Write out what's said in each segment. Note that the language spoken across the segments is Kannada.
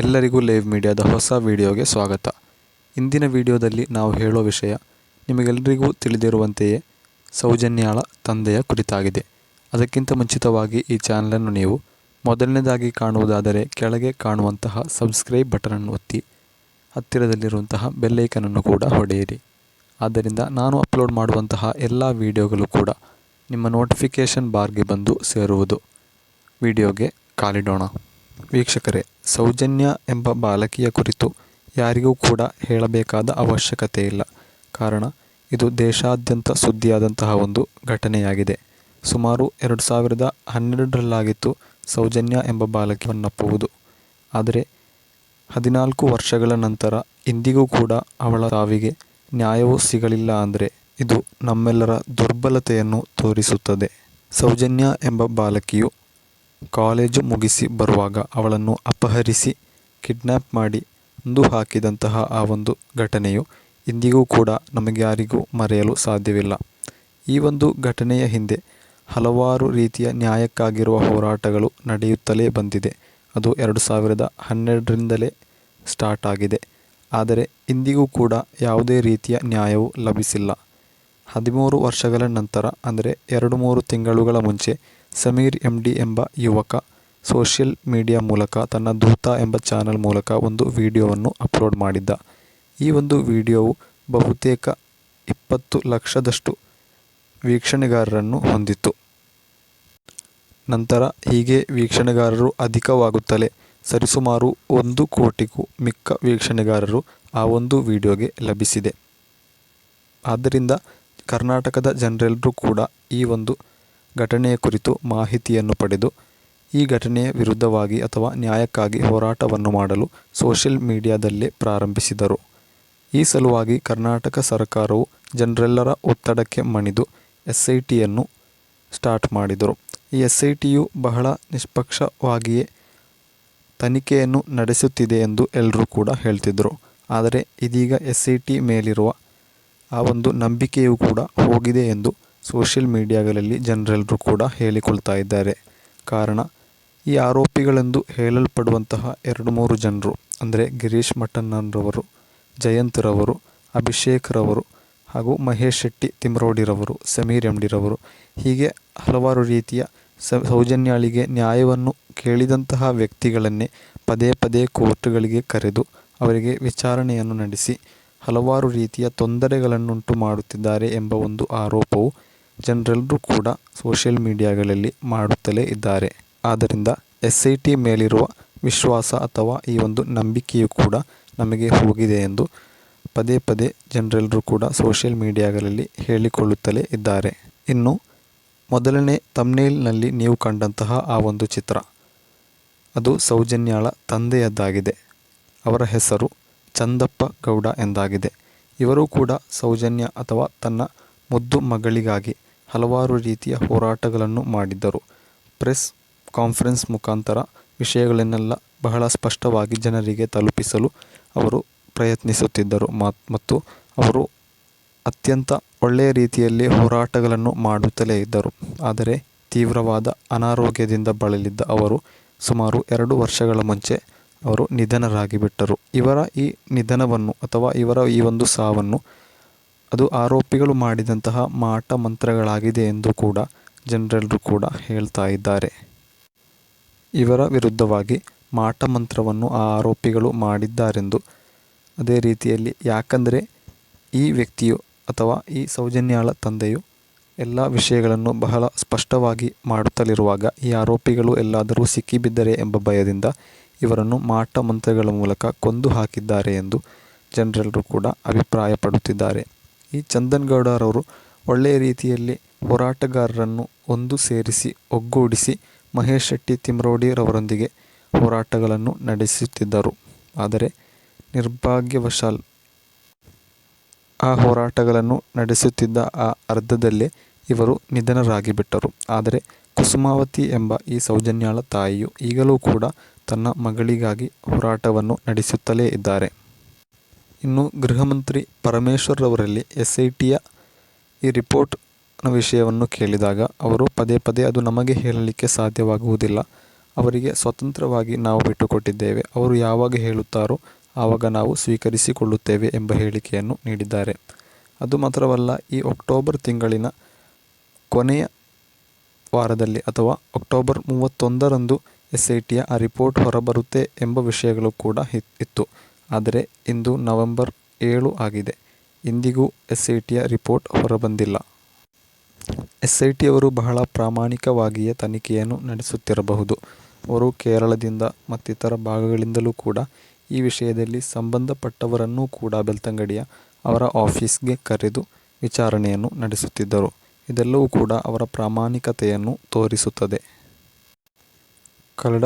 ಎಲ್ಲರಿಗೂ ಲೈವ್ ಮೀಡಿಯಾದ ಹೊಸ ವಿಡಿಯೋಗೆ ಸ್ವಾಗತ. ಇಂದಿನ ವಿಡಿಯೋದಲ್ಲಿ ನಾವು ಹೇಳೋ ವಿಷಯ ನಿಮಗೆಲ್ಲರಿಗೂ ತಿಳಿದಿರುವಂತೆಯೇ ಸೌಜನ್ಯಾಳ ತಂದೆಯ ಕುರಿತಾಗಿದೆ. ಅದಕ್ಕಿಂತ ಮುಂಚಿತವಾಗಿ ಈ ಚಾನಲನ್ನು ನೀವು ಮೊದಲನೇದಾಗಿ ಕಾಣುವುದಾದರೆ ಕೆಳಗೆ ಕಾಣುವಂತಹ ಸಬ್ಸ್ಕ್ರೈಬ್ ಬಟನನ್ನು ಒತ್ತಿ, ಹತ್ತಿರದಲ್ಲಿರುವಂತಹ ಬೆಲ್ಲೈಕನನ್ನು ಕೂಡ ಹೊಡೆಯಿರಿ. ಆದ್ದರಿಂದ ನಾನು ಅಪ್ಲೋಡ್ ಮಾಡುವಂತಹ ಎಲ್ಲ ವಿಡಿಯೋಗಳು ಕೂಡ ನಿಮ್ಮ ನೋಟಿಫಿಕೇಷನ್ ಬಾರ್ಗೆ ಬಂದು ಸೇರುವುದು. ವಿಡಿಯೋಗೆ ಕಾಲಿಡೋಣ. ವೀಕ್ಷಕರೇ, ಸೌಜನ್ಯ ಎಂಬ ಬಾಲಕಿಯ ಕುರಿತು ಯಾರಿಗೂ ಕೂಡ ಹೇಳಬೇಕಾದ ಅವಶ್ಯಕತೆ ಇಲ್ಲ ಕಾರಣ, ಇದು ದೇಶಾದ್ಯಂತ ಸುದ್ದಿಯಾದಂತಹ ಒಂದು ಘಟನೆಯಾಗಿದೆ. ಸುಮಾರು ಎರಡು ಸಾವಿರದ ಹನ್ನೆರಡರಲ್ಲಾಗಿತ್ತು ಸೌಜನ್ಯ ಎಂಬ ಬಾಲಕಿಯನ್ನಪ್ಪುವುದು. ಆದರೆ, ಹದಿನಾಲ್ಕು ವರ್ಷಗಳ ನಂತರ ಇಂದಿಗೂ ಕೂಡ ಅವಳ ಸಾವಿಗೆ ನ್ಯಾಯವೂ ಸಿಗಲಿಲ್ಲ ಅಂದರೆ ಇದು ನಮ್ಮೆಲ್ಲರ ದುರ್ಬಲತೆಯನ್ನು ತೋರಿಸುತ್ತದೆ. ಸೌಜನ್ಯ ಎಂಬ ಬಾಲಕಿಯು ಕಾಲೇಜು ಮುಗಿಸಿ ಬರುವಾಗ ಅವಳನ್ನು ಅಪಹರಿಸಿ ಕಿಡ್ನ್ಯಾಪ್ ಮಾಡಿ ಕೊಂದು ಹಾಕಿದಂತಹ ಆ ಒಂದು ಘಟನೆಯು ಇಂದಿಗೂ ಕೂಡ ನಮಗೆ ಯಾರಿಗೂ ಮರೆಯಲು ಸಾಧ್ಯವಿಲ್ಲ. ಈ ಒಂದು ಘಟನೆಯ ಹಿಂದೆ ಹಲವಾರು ರೀತಿಯ ನ್ಯಾಯಕ್ಕಾಗಿರುವ ಹೋರಾಟಗಳು ನಡೆಯುತ್ತಲೇ ಬಂದಿದೆ. ಅದು ಎರಡು ಸಾವಿರದ ಹನ್ನೆರಡರಿಂದಲೇ ಸ್ಟಾರ್ಟ್ ಆಗಿದೆ. ಆದರೆ ಇಂದಿಗೂ ಕೂಡ ಯಾವುದೇ ರೀತಿಯ ನ್ಯಾಯವು ಲಭಿಸಿಲ್ಲ. ಹದಿಮೂರು ವರ್ಷಗಳ ನಂತರ, ಅಂದರೆ ಎರಡು ಮೂರು ತಿಂಗಳುಗಳ ಮುಂಚೆ, ಸಮೀರ್ ಎಂ ಡಿ ಎಂಬ ಯುವಕ ಸೋಷಿಯಲ್ ಮೀಡಿಯಾ ಮೂಲಕ ತನ್ನ ದೂತ ಎಂಬ ಚಾನಲ್ ಮೂಲಕ ಒಂದು ವಿಡಿಯೋವನ್ನು ಅಪ್ಲೋಡ್ ಮಾಡಿದ್ದ. ಈ ಒಂದು ವಿಡಿಯೋವು ಬಹುತೇಕ ಇಪ್ಪತ್ತು ಲಕ್ಷದಷ್ಟು ವೀಕ್ಷಣೆಗಾರರನ್ನು ಹೊಂದಿತ್ತು. ನಂತರ ಹೀಗೆ ವೀಕ್ಷಣೆಗಾರರು ಅಧಿಕವಾಗುತ್ತಲೇ ಸರಿಸುಮಾರು ಒಂದು ಕೋಟಿಗೂ ಮಿಕ್ಕ ವೀಕ್ಷಣೆಗಾರರು ಆ ಒಂದು ವಿಡಿಯೋಗೆ ಲಭಿಸಿದೆ. ಆದ್ದರಿಂದ ಕರ್ನಾಟಕದ ಜನರೆಲ್ಲರೂ ಕೂಡ ಈ ಒಂದು ಘಟನೆಯ ಕುರಿತು ಮಾಹಿತಿಯನ್ನು ಪಡೆದು, ಈ ಘಟನೆಯ ವಿರುದ್ಧವಾಗಿ ಅಥವಾ ನ್ಯಾಯಕ್ಕಾಗಿ ಹೋರಾಟವನ್ನು ಮಾಡಲು ಸೋಷಿಯಲ್ ಮೀಡಿಯಾದಲ್ಲೇ ಪ್ರಾರಂಭಿಸಿದರು. ಈ ಸಲುವಾಗಿ ಕರ್ನಾಟಕ ಸರ್ಕಾರವು ಜನರೆಲ್ಲರ ಒತ್ತಡಕ್ಕೆ ಮಣಿದು ಎಸ್ ಐ ಟಿಯನ್ನು ಸ್ಟಾರ್ಟ್ ಮಾಡಿದರು. ಈ ಎಸ್ ಐ ಟಿಯು ಬಹಳ ನಿಷ್ಪಕ್ಷವಾಗಿಯೇ ತನಿಖೆಯನ್ನು ನಡೆಸುತ್ತಿದೆ ಎಂದು ಎಲ್ಲರೂ ಕೂಡ ಹೇಳ್ತಿದ್ದರು ಆದರೆ ಇದೀಗ ಎಸ್ ಐ ಟಿ ಮೇಲಿರುವ ಆ ಒಂದು ನಂಬಿಕೆಯೂ ಕೂಡ ಹೋಗಿದೆ ಎಂದು ಸೋಷಿಯಲ್ ಮೀಡಿಯಾಗಳಲ್ಲಿ ಜನರೆಲ್ಲರೂ ಕೂಡ ಹೇಳಿಕೊಳ್ತಾ ಇದ್ದಾರೆ. ಕಾರಣ, ಈ ಆರೋಪಿಗಳೆಂದು ಹೇಳಲ್ಪಡುವಂತಹ ಎರಡು ಮೂರು ಜನರು, ಅಂದರೆ ಗಿರೀಶ್ ಮಠಣ್ಣನರವರು ಜಯಂತ್ರವರು ಅಭಿಷೇಕ್ರವರು ಹಾಗೂ ಮಹೇಶ್ ಶೆಟ್ಟಿ ತಿಮ್ರೋಡಿರವರು, ಸಮೀರ್ ಎಂಡಿರವರು, ಹೀಗೆ ಹಲವಾರು ರೀತಿಯ ಸೌಜನ್ಯಾಳಿಗೆ ನ್ಯಾಯವನ್ನು ಕೇಳಿದಂತಹ ವ್ಯಕ್ತಿಗಳನ್ನೇ ಪದೇ ಪದೇ ಕೋರ್ಟ್ಗಳಿಗೆ ಕರೆದು ಅವರಿಗೆ ವಿಚಾರಣೆಯನ್ನು ನಡೆಸಿ ಹಲವಾರು ರೀತಿಯ ತೊಂದರೆಗಳನ್ನುಂಟು ಮಾಡುತ್ತಿದ್ದಾರೆ ಎಂಬ ಒಂದು ಆರೋಪವು ಜನರೆಲ್ಲರೂ ಕೂಡ ಸೋಷಿಯಲ್ ಮೀಡಿಯಾಗಳಲ್ಲಿ ಮಾಡುತ್ತಲೇ ಇದ್ದಾರೆ. ಆದ್ದರಿಂದ ಎಸ್ ಐ ಟಿ ಮೇಲಿರುವ ವಿಶ್ವಾಸ ಅಥವಾ ಈ ಒಂದು ನಂಬಿಕೆಯು ಕೂಡ ನಮಗೆ ಹೋಗಿದೆ ಎಂದು ಪದೇ ಪದೇ ಜನರೆಲ್ಲರೂ ಕೂಡ ಸೋಷಿಯಲ್ ಮೀಡಿಯಾಗಳಲ್ಲಿ ಹೇಳಿಕೊಳ್ಳುತ್ತಲೇ ಇದ್ದಾರೆ. ಇನ್ನು ಮೊದಲನೇ ತಮ್ನೇಲ್ನಲ್ಲಿ ನೀವು ಕಂಡಂತಹ ಆ ಒಂದು ಚಿತ್ರ, ಅದು ಸೌಜನ್ಯಾಳ ತಂದೆಯದ್ದಾಗಿದೆ. ಅವರ ಹೆಸರು ಚಂದಪ್ಪ ಗೌಡ ಎಂದಾಗಿದೆ. ಇವರು ಕೂಡ ಸೌಜನ್ಯ ಅಥವಾ ತನ್ನ ಮುದ್ದು ಮಗಳಿಗಾಗಿ ಹಲವಾರು ರೀತಿಯ ಹೋರಾಟಗಳನ್ನು ಮಾಡಿದ್ದರು. ಪ್ರೆಸ್ ಕಾನ್ಫರೆನ್ಸ್ ಮುಖಾಂತರ ವಿಷಯಗಳನ್ನೆಲ್ಲ ಬಹಳ ಸ್ಪಷ್ಟವಾಗಿ ಜನರಿಗೆ ತಲುಪಿಸಲು ಅವರು ಪ್ರಯತ್ನಿಸುತ್ತಿದ್ದರು. ಮತ್ತು ಅವರು ಅತ್ಯಂತ ಒಳ್ಳೆಯ ರೀತಿಯಲ್ಲಿ ಹೋರಾಟಗಳನ್ನು ಮಾಡುತ್ತಲೇ ಇದ್ದರು. ಆದರೆ ತೀವ್ರವಾದ ಅನಾರೋಗ್ಯದಿಂದ ಬಳಲಿದ್ದ ಅವರು ಸುಮಾರು ಎರಡು ವರ್ಷಗಳ ಮುಂಚೆ ಅವರು ನಿಧನರಾಗಿಬಿಟ್ಟರು. ಇವರ ಈ ನಿಧನವನ್ನು ಅಥವಾ ಇವರ ಈ ಒಂದು ಸಾವನ್ನು ಅದು ಆರೋಪಿಗಳು ಮಾಡಿದಂತಹ ಮಾಟ ಮಂತ್ರಗಳಾಗಿದೆ ಎಂದು ಕೂಡ ಜನರೆಲ್ಲರೂ ಕೂಡ ಹೇಳ್ತಾ ಇದ್ದಾರೆ. ಇವರ ವಿರುದ್ಧವಾಗಿ ಮಾಟ ಮಂತ್ರವನ್ನು ಆ ಆರೋಪಿಗಳು ಮಾಡಿದ್ದಾರೆಂದು ಅದೇ ರೀತಿಯಲ್ಲಿ ಯಾಕಂದರೆ ಈ ವ್ಯಕ್ತಿಯು ಅಥವಾ ಈ ಸೌಜನ್ಯಾಳ ತಂದೆಯು ಎಲ್ಲ ವಿಷಯಗಳನ್ನು ಬಹಳ ಸ್ಪಷ್ಟವಾಗಿ ಮಾಡುತ್ತಲಿರುವಾಗ ಈ ಆರೋಪಿಗಳು ಎಲ್ಲಾದರೂ ಸಿಕ್ಕಿಬಿದ್ದರೆ ಎಂಬ ಭಯದಿಂದ ಇವರನ್ನು ಮಾಟ ಮಂತ್ರಗಳ ಮೂಲಕ ಕೊಂದು ಹಾಕಿದ್ದಾರೆ ಎಂದು ಜನರೆಲ್ಲರೂ ಕೂಡ ಅಭಿಪ್ರಾಯಪಡುತ್ತಿದ್ದಾರೆ. ಈ ಚಂದನ್ ಗೌಡರವರು ಒಳ್ಳೆಯ ರೀತಿಯಲ್ಲಿ ಹೋರಾಟಗಾರರನ್ನು ಒಂದು ಸೇರಿಸಿ ಒಗ್ಗೂಡಿಸಿ ಮಹೇಶ್ ಶೆಟ್ಟಿ ತಿಮ್ರೋಡಿರವರೊಂದಿಗೆ ಹೋರಾಟಗಳನ್ನು ನಡೆಸುತ್ತಿದ್ದರು. ಆದರೆ ನಿರ್ಭಾಗ್ಯವಶಾಲ್ ಆ ಹೋರಾಟಗಳನ್ನು ನಡೆಸುತ್ತಿದ್ದ ಆ ಅರ್ಧದಲ್ಲೇ ಇವರು ನಿಧನರಾಗಿಬಿಟ್ಟರು. ಆದರೆ ಕುಸುಮಾವತಿ ಎಂಬ ಈ ಸೌಜನ್ಯಾಳ ತಾಯಿಯು ಈಗಲೂ ಕೂಡ ತನ್ನ ಮಗಳಿಗಾಗಿ ಹೋರಾಟವನ್ನು ನಡೆಸುತ್ತಲೇ ಇದ್ದಾರೆ. ಇನ್ನು ಗೃಹಮಂತ್ರಿ ಪರಮೇಶ್ವರ್ರವರಲ್ಲಿ ಎಸ್ ಐ ಟಿಯ ಈ ರಿಪೋರ್ಟ್ನ ವಿಷಯವನ್ನು ಕೇಳಿದಾಗ ಅವರು ಪದೇ ಪದೇ ಅದು ನಮಗೆ ಹೇಳಲಿಕ್ಕೆ ಸಾಧ್ಯವಾಗುವುದಿಲ್ಲ. ಅವರಿಗೆ ಸ್ವತಂತ್ರವಾಗಿ ನಾವು ಬಿಟ್ಟುಕೊಟ್ಟಿದ್ದೇವೆ. ಅವರು ಯಾವಾಗ ಹೇಳುತ್ತಾರೋ ಆವಾಗ ನಾವು ಸ್ವೀಕರಿಸಿಕೊಳ್ಳುತ್ತೇವೆ ಎಂಬ ಹೇಳಿಕೆಯನ್ನು ನೀಡಿದ್ದಾರೆ. ಅದು ಮಾತ್ರವಲ್ಲ, ಈ ಅಕ್ಟೋಬರ್ ತಿಂಗಳಿನ ಕೊನೆಯ ವಾರದಲ್ಲಿ ಅಥವಾ ಅಕ್ಟೋಬರ್ ಮೂವತ್ತೊಂದರಂದು ಎಸ್ ಐ ಆ ರಿಪೋರ್ಟ್ ಹೊರಬರುತ್ತೆ ಎಂಬ ವಿಷಯಗಳು ಕೂಡ ಇತ್- ಇತ್ತು. ಆದರೆ ಇಂದು ನವೆಂಬರ್ ಏಳು ಆಗಿದೆ. ಇಂದಿಗೂ ಎಸ್ ಐ ಟಿಯ ರಿಪೋರ್ಟ್ ಹೊರಬಂದಿಲ್ಲ. ಎಸ್ ಐ ಟಿಯವರು ಬಹಳ ಪ್ರಾಮಾಣಿಕವಾಗಿಯೇ ತನಿಖೆಯನ್ನು ನಡೆಸುತ್ತಿರಬಹುದು. ಅವರು ಕೇರಳದಿಂದ ಮತ್ತಿತರ ಭಾಗಗಳಿಂದಲೂ ಕೂಡ ಈ ವಿಷಯದಲ್ಲಿ ಸಂಬಂಧಪಟ್ಟವರನ್ನೂ ಕೂಡ ಬೆಳ್ತಂಗಡಿಯ ಅವರ ಆಫೀಸ್ಗೆ ಕರೆದು ವಿಚಾರಣೆಯನ್ನು ನಡೆಸುತ್ತಿದ್ದರು. ಇದೆಲ್ಲವೂ ಕೂಡ ಅವರ ಪ್ರಾಮಾಣಿಕತೆಯನ್ನು ತೋರಿಸುತ್ತದೆ. ಕಳೆದ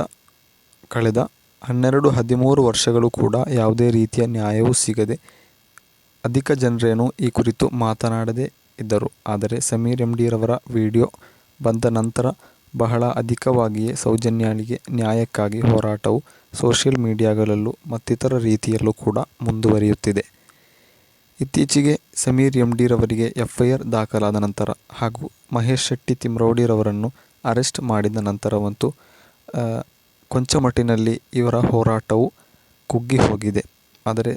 ಕಳೆದ ಹನ್ನೆರಡು ಹದಿಮೂರು ವರ್ಷಗಳು ಕೂಡ ಯಾವುದೇ ರೀತಿಯ ನ್ಯಾಯವೂ ಸಿಗದೆ ಅಧಿಕ ಜನರೇನು ಈ ಕುರಿತು ಮಾತನಾಡದೇ ಇದ್ದರು. ಆದರೆ ಸಮೀರ್ ಎಂ ಡಿರವರ ವಿಡಿಯೋ ಬಂದ ನಂತರ ಬಹಳ ಅಧಿಕವಾಗಿಯೇ ಸೌಜನ್ಯಾಳಿಗೆ ನ್ಯಾಯಕ್ಕಾಗಿ ಹೋರಾಟವು ಸೋಷಿಯಲ್ ಮೀಡಿಯಾಗಳಲ್ಲೂ ಮತ್ತಿತರ ರೀತಿಯಲ್ಲೂ ಕೂಡ ಮುಂದುವರಿಯುತ್ತಿದೆ. ಇತ್ತೀಚೆಗೆ ಸಮೀರ್ ಎಂ ಡಿರವರಿಗೆ ಎಫ್ಐಆರ್ ದಾಖಲಾದ ನಂತರ ಹಾಗೂ ಮಹೇಶ್ ಶೆಟ್ಟಿ ತಿಮ್ರೌಡಿರವರನ್ನು ಅರೆಸ್ಟ್ ಮಾಡಿದ ನಂತರವಂತೂ ಕೊಂಚ ಮಟ್ಟಿನಲ್ಲಿ ಇವರ ಹೋರಾಟವು ಕುಗ್ಗಿ ಹೋಗಿದೆ. ಆದರೆ,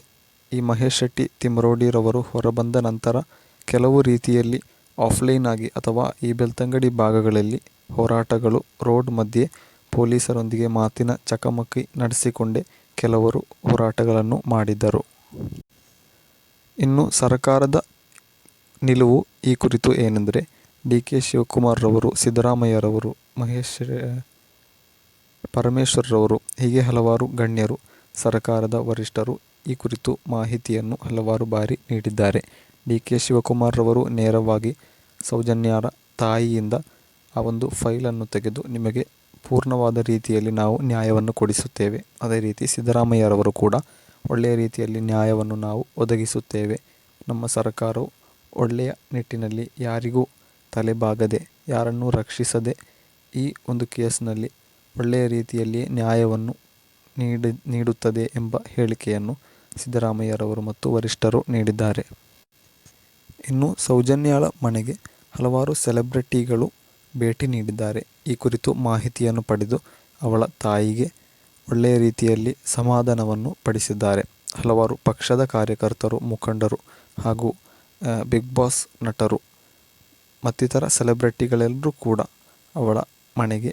ಈ ಮಹೇಶ್ ಶೆಟ್ಟಿ ತಿಮ್ರೌಡಿರವರು ಹೊರಬಂದ ನಂತರ ಕೆಲವು ರೀತಿಯಲ್ಲಿ ಆಫ್ಲೈನ್ ಆಗಿ ಅಥವಾ ಈ ಬೆಳ್ತಂಗಡಿ ಭಾಗಗಳಲ್ಲಿ ಹೋರಾಟಗಳು ರೋಡ್ ಮಧ್ಯೆ ಪೊಲೀಸರೊಂದಿಗೆ ಮಾತಿನ ಚಕಮಕಿ ನಡೆಸಿಕೊಂಡೇ ಕೆಲವರು ಹೋರಾಟಗಳನ್ನು ಮಾಡಿದ್ದರು. ಇನ್ನು ಸರ್ಕಾರದ ನಿಲುವು ಈ ಕುರಿತು ಏನೆಂದರೆ ಡಿ ಕೆ ಶಿವಕುಮಾರ್ರವರು, ಸಿದ್ದರಾಮಯ್ಯರವರು, ಮಹೇಶ್ ಪರಮೇಶ್ವರ್ರವರು, ಹೀಗೆ ಹಲವಾರು ಗಣ್ಯರು, ಸರ್ಕಾರದ ವರಿಷ್ಠರು ಈ ಕುರಿತು ಮಾಹಿತಿಯನ್ನು ಹಲವಾರು ಬಾರಿ ನೀಡಿದ್ದಾರೆ. ಡಿ ಕೆ ಶಿವಕುಮಾರ್ರವರು ನೇರವಾಗಿ ಸೌಜನ್ಯರ ತಾಯಿಯಿಂದ ಆ ಒಂದು ಫೈಲನ್ನು ತೆಗೆದು ನಿಮಗೆ ಪೂರ್ಣವಾದ ರೀತಿಯಲ್ಲಿ ನಾವು ನ್ಯಾಯವನ್ನು ಕೊಡಿಸುತ್ತೇವೆ. ಅದೇ ರೀತಿ ಸಿದ್ದರಾಮಯ್ಯರವರು ಕೂಡ ಒಳ್ಳೆಯ ರೀತಿಯಲ್ಲಿ ನ್ಯಾಯವನ್ನು ನಾವು ಒದಗಿಸುತ್ತೇವೆ. ನಮ್ಮ ಸರ್ಕಾರವು ಒಳ್ಳೆಯ ನಿಟ್ಟಿನಲ್ಲಿ ಯಾರಿಗೂ ತಲೆಬಾಗದೆ, ಯಾರನ್ನೂ ರಕ್ಷಿಸದೆ ಈ ಒಂದು ಕೇಸ್ನಲ್ಲಿ ಒಳ್ಳೆಯ ರೀತಿಯಲ್ಲಿ ನ್ಯಾಯವನ್ನು ನೀಡಿ, ನೀಡುತ್ತದೆ ಎಂಬ ಹೇಳಿಕೆಯನ್ನು ಸಿದ್ದರಾಮಯ್ಯರವರು ಮತ್ತು ವರಿಷ್ಠರು ನೀಡಿದ್ದಾರೆ. ಇನ್ನು ಸೌಜನ್ಯಾಳ ಮನೆಗೆ ಹಲವಾರು ಸೆಲೆಬ್ರಿಟಿಗಳು ಭೇಟಿ ನೀಡಿದ್ದಾರೆ. ಈ ಕುರಿತು ಮಾಹಿತಿಯನ್ನು ಪಡೆದು ಅವಳ ತಾಯಿಗೆ ಒಳ್ಳೆಯ ರೀತಿಯಲ್ಲಿ ಸಮಾಧಾನವನ್ನು ಪಡಿಸಿದ್ದಾರೆ. ಹಲವಾರು ಪಕ್ಷದ ಕಾರ್ಯಕರ್ತರು, ಮುಖಂಡರು ಹಾಗೂ ಬಿಗ್ ಬಾಸ್ ನಟರು ಮತ್ತಿತರ ಸೆಲೆಬ್ರಿಟಿಗಳೆಲ್ಲರೂ ಕೂಡ ಅವಳ ಮನೆಗೆ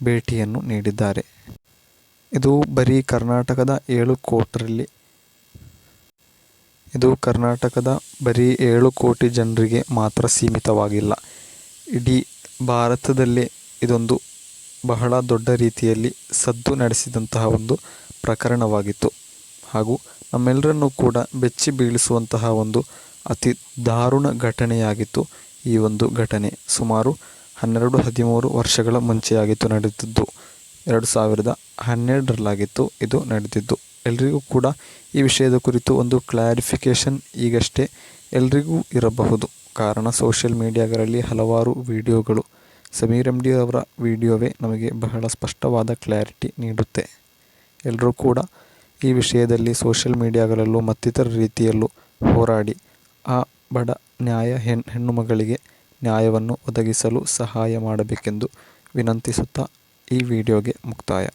ಭೇಟಿಯನ್ನು ನೀಡಿದ್ದಾರೆ. ಇದು ಬರೀ ಕರ್ನಾಟಕದ ಏಳು ಕೋಟರಲ್ಲಿ, ಇದು ಕರ್ನಾಟಕದ ಬರೀ ಏಳು ಕೋಟಿ ಜನರಿಗೆ ಮಾತ್ರ ಸೀಮಿತವಾಗಿಲ್ಲ. ಇಡೀ ಭಾರತದಲ್ಲಿ ಇದೊಂದು ಬಹಳ ದೊಡ್ಡ ರೀತಿಯಲ್ಲಿ ಸದ್ದು ನಡೆಸಿದಂತಹ ಒಂದು ಪ್ರಕರಣವಾಗಿತ್ತು. ಹಾಗೂ ನಮ್ಮೆಲ್ಲರನ್ನೂ ಕೂಡ ಬೆಚ್ಚಿ ಬೀಳಿಸುವಂತಹ ಒಂದು ಅತಿ ದಾರುಣ ಘಟನೆಯಾಗಿತ್ತು ಈ ಒಂದು ಘಟನೆ. ಸುಮಾರು ಹನ್ನೆರಡು, ಹದಿಮೂರು ವರ್ಷಗಳ ಮುಂಚೆಯಾಗಿತ್ತು ನಡೆದಿದ್ದು. ಎರಡು ಸಾವಿರದ ಹನ್ನೆರಡರಲ್ಲಾಗಿತ್ತು ಇದು ನಡೆದಿದ್ದು. ಎಲ್ರಿಗೂ ಕೂಡ ಈ ವಿಷಯದ ಕುರಿತು ಒಂದು ಕ್ಲಾರಿಫಿಕೇಷನ್ ಈಗಷ್ಟೇ ಎಲ್ರಿಗೂ ಇರಬಹುದು. ಕಾರಣ ಸೋಷಿಯಲ್ ಮೀಡಿಯಾಗಳಲ್ಲಿ ಹಲವಾರು ವಿಡಿಯೋಗಳು ಸಮೀರ್ ಎಂ ಡಿ ಅವರ ವಿಡಿಯೋವೇ ನಮಗೆ ಬಹಳ ಸ್ಪಷ್ಟವಾದ ಕ್ಲಾರಿಟಿ ನೀಡುತ್ತೆ. ಎಲ್ಲರೂ ಕೂಡ ಈ ವಿಷಯದಲ್ಲಿ ಸೋಷಿಯಲ್ ಮೀಡಿಯಾಗಳಲ್ಲೂ ಮತ್ತಿತರ ರೀತಿಯಲ್ಲೂ ಹೋರಾಡಿ, ಆ ಬಡ ನ್ಯಾಯ ಹೆಣ್, ಹೆಣ್ಣು ಮಗಳಿಗೆ ನ್ಯಾಯವನ್ನು ಒದಗಿಸಲು ಸಹಾಯ ಮಾಡಬೇಕೆಂದು ವಿನಂತಿಸುತ್ತಾ ಈ ವಿಡಿಯೋಗೆ ಮುಕ್ತಾಯ.